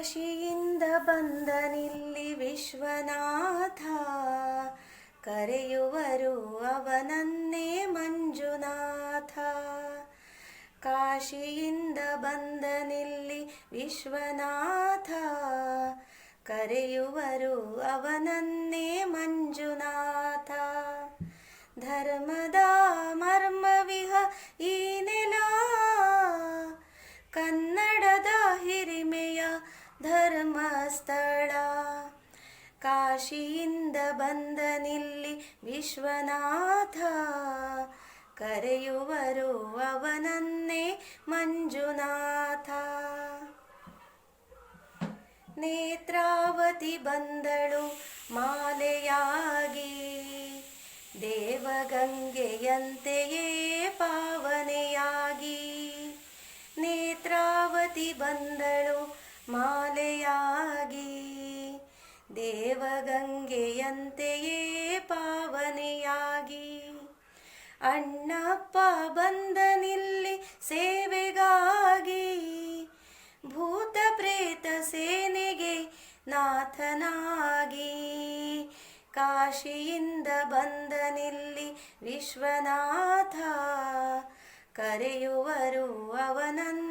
ಕಾಶಿಯಿಂದ ಬಂದನಿಲ್ಲಿ ವಿಶ್ವನಾಥ. ಕರೆಯುವರು ಅವನನ್ನೇ ಮಂಜುನಾಥ. ಕಾಶಿಯಿಂದ ಬಂದನಿಲ್ಲಿ ವಿಶ್ವನಾಥ. ಕರೆಯುವರು ಅವನನ್ನೇ ಮಂಜುನಾಥ. ಧರ್ಮದ ಧರ್ಮಸ್ಥಳ. ಕಾಶಿಯಿಂದ ಬಂದನಿಲ್ಲಿ ವಿಶ್ವನಾಥ. ಕರೆಯುವರು ಅವನನ್ನೇ ಮಂಜುನಾಥ. ನೇತ್ರಾವತಿ ಬಂದಳು ಮಾಲೆಯಾಗಿ. ದೇವಗಂಗೆಯಂತೆಯೇ ಪಾವನೆಯಾಗಿ. ನೇತ್ರಾವತಿ ಬಂದಳು ಮಾಲೆಯಾಗಿ ದೇವಗಂಗೆಯಂತೆಯೇ ಪಾವನೆಯಾಗಿ. ಅಣ್ಣಪ್ಪ ಬಂದನಿಲ್ಲಿ ಸೇವೆಗಾಗಿ ಭೂತ ಪ್ರೇತ ಸೇನೆಗೆ ನಾಥನಾಗಿ. ಕಾಶಿಯಿಂದ ಬಂದನಿಲ್ಲಿ ವಿಶ್ವನಾಥ, ಕರೆಯುವರು ಅವನನ್ನೇ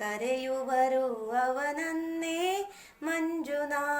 ಕರೆಯುವರು ಅವನನ್ನೇ ಮಂಜುನಾಥ